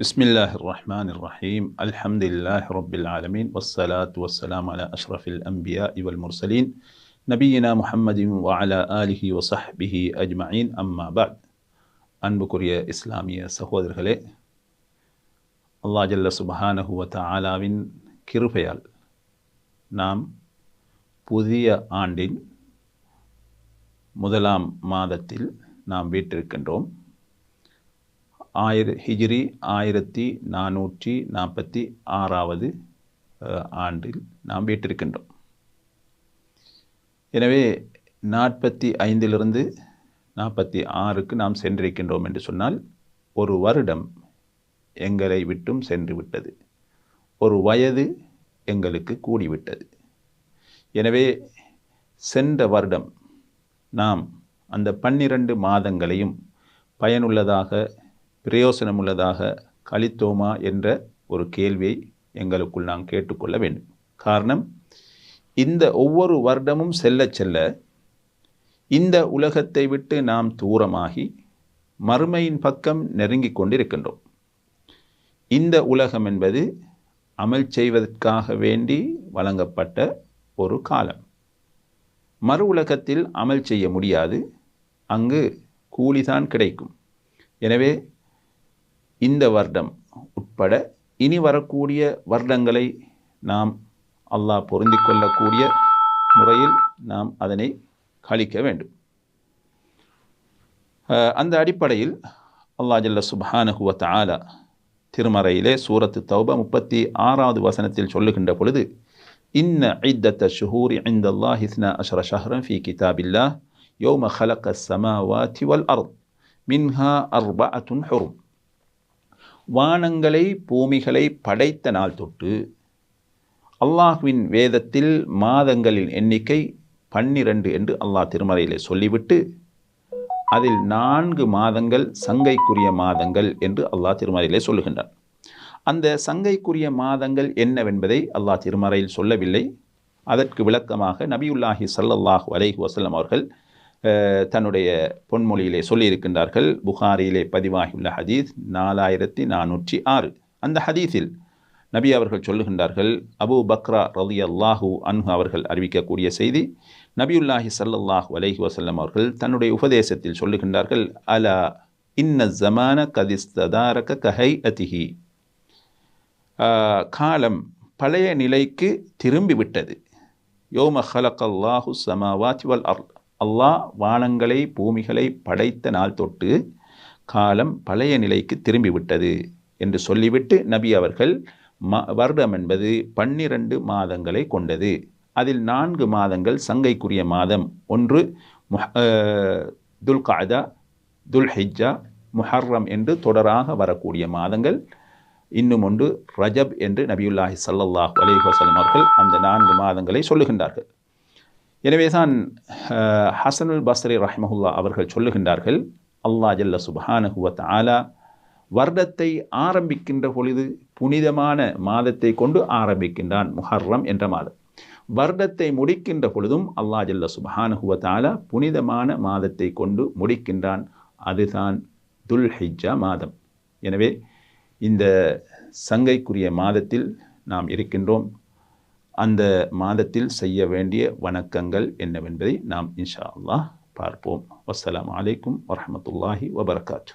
بسم الله الرحمن الرحيم الحمد لله رب العالمين والصلاة والسلام على أشرف الأنبياء والمرسلين نبينا محمد وعلى آله وصحبه أجمعين أما بعد அன்புக்குரிய இஸ்லாமிய சகோதரர்களே அல்லாஹ் ஜல்ல சுபஹானஹு வ தஆலாவின் கிருபையால் நாம் புதிய ஆண்டின் முதலாம் மாதத்தில் நாம் வீட்டிருக்கின்றோம் ஆயிர ஹிஜ்ரி ஆயிரத்தி நானூற்றி நாற்பத்தி ஆறாவது ஆண்டில் நாம் வீட்டிருக்கின்றோம் எனவே நாற்பத்தி ஐந்திலிருந்து நாற்பத்தி ஆறுக்கு நாம் சென்றிருக்கின்றோம் என்று சொன்னால் ஒரு வருடம் எங்களை விட்டும் சென்று விட்டது ஒரு வயது எங்களுக்கு கூடிவிட்டது. எனவே சென்ற வருடம் நாம் அந்த பன்னிரண்டு மாதங்களையும் பயனுள்ளதாக பிரயோசனமுள்ளதாக கழித்தோமா என்ற ஒரு கேள்வியை எங்களுக்குள் நாம் கேட்டுக்கொள்ள வேண்டும். காரணம் இந்த ஒவ்வொரு வருடமும் செல்ல செல்ல இந்த உலகத்தை விட்டு நாம் தூரமாகி மறுமையின் பக்கம் நெருங்கிக் கொண்டிருக்கின்றோம். இந்த உலகம் என்பது அமல் செய்வதற்காக வேண்டி வழங்கப்பட்ட ஒரு காலம். மறு உலகத்தில் அமல் செய்ய முடியாது. அங்கு கூலிதான் கிடைக்கும். எனவே இந்த வருடம் உட்பட இனி வரக்கூடிய வருடங்களை நாம் அல்லாஹ் பொருந்தி கொள்ளக்கூடிய முறையில் நாம் அதனை கழிக்க வேண்டும். அந்த அடிப்படையில் அல்லாஹ் ஜல்ல சுபானஹுவத் ஆலா திருமறையிலே சூரத்து தௌபா முப்பத்தி ஆறாவது வசனத்தில் சொல்லுகின்ற பொழுது இன்ன ஐத்தத்த ஷுஹூர் இந்த அல்லா ஹிஸ்னா அஷர ஷஹ்ரன் ஃபி கிதாபில்லா யோம ஹலக்க சமாவா திவல் அர் மின்ஹா அர்பா அத்துன் ஹொரும். வானங்களை பூமிகளை படைத்த நாள் தொட்டு அல்லாஹ்வின் வேதத்தில் மாதங்களின் எண்ணிக்கை பன்னிரண்டு என்று அல்லாஹ் திருமறையிலே சொல்லிவிட்டு அதில் நான்கு மாதங்கள் சங்கைக்குரிய மாதங்கள் என்று அல்லாஹ் திருமறையிலே சொல்லுகின்றான். அந்த சங்கைக்குரிய மாதங்கள் என்னவென்பதை அல்லாஹ் திருமறையில் சொல்லவில்லை. அதற்கு விளக்கமாக நபியுல்லாஹி சல்லல்லாஹ் அலைஹி வஸல்லம் அவர்கள் தன்னுடைய பொன்மொழியிலே சொல்லியிருக்கின்றார்கள். புகாரியிலே பதிவாகியுள்ள ஹதீஸ் நாலாயிரத்தி நானூற்றி ஆறு. அந்த ஹதீஸில் நபி அவர்கள் சொல்லுகின்றார்கள் அபூ பக்ரா ரலி அல்லாஹூ அன்ஹு அவர்கள் அறிவிக்கக்கூடிய செய்தி நபியுல்லாஹி ஸல்லல்லாஹு அலஹி வசல்லம் அவர்கள் தன்னுடைய உபதேசத்தில் சொல்லுகின்றார்கள் அலா இன்ன ஜமான கதிஸ்ததாரக கஹை அதிஹி காலம் பழைய நிலைக்கு திரும்பி விட்டது ஹலக் அல்லாஹு சமாவாத் வல் அர் அல்லாஹ் வானங்களை பூமிகளை படைத்த நாள் தொட்டு காலம் பழைய நிலைக்கு திரும்பிவிட்டது என்று சொல்லிவிட்டு நபி அவர்கள் ம வருடம் என்பது பன்னிரண்டு மாதங்களை கொண்டது. அதில் நான்கு மாதங்கள் சங்கைக்குரிய மாதம். ஒன்று முஹ அஹ், துல் முஹர்ரம் என்று தொடராக வரக்கூடிய மாதங்கள். இன்னும் ஒன்று ரஜப் என்று நபியுல்லாஹி சல்லாஹ் அலைஹி வஸல்லம் அவர்கள் அந்த நான்கு மாதங்களை சொல்லுகின்றார்கள். எனவே தான் ஹசனுல் பஸ்ரி ரஹ்மஹுல்லா அவர்கள் சொல்லுகின்றார்கள் அல்லாஹ் ஜல்ல சுப்ஹானஹு ஆலா வருடத்தை ஆரம்பிக்கின்ற பொழுது புனிதமான மாதத்தை கொண்டு ஆரம்பிக்கின்றான் முஹர்ரம் என்ற மாதம். வருடத்தை முடிக்கின்ற பொழுதும் அல்லாஹ் ஜல்ல சுப்ஹானஹு வ புனிதமான மாதத்தை கொண்டு முடிக்கின்றான். அதுதான் துல் ஹிஜ்ஜா மாதம். எனவே இந்த சங்கைக்குரிய மாதத்தில் நாம் இருக்கின்றோம். அந்த மாதத்தில் செய்ய வேண்டிய வணக்கங்கள் என்னவென்பதை நாம் இன்ஷா அல்லாஹ் பார்ப்போம். வஸ்ஸலாமு அலைக்கும் வரமத்துல்லாஹி வபர்காத்து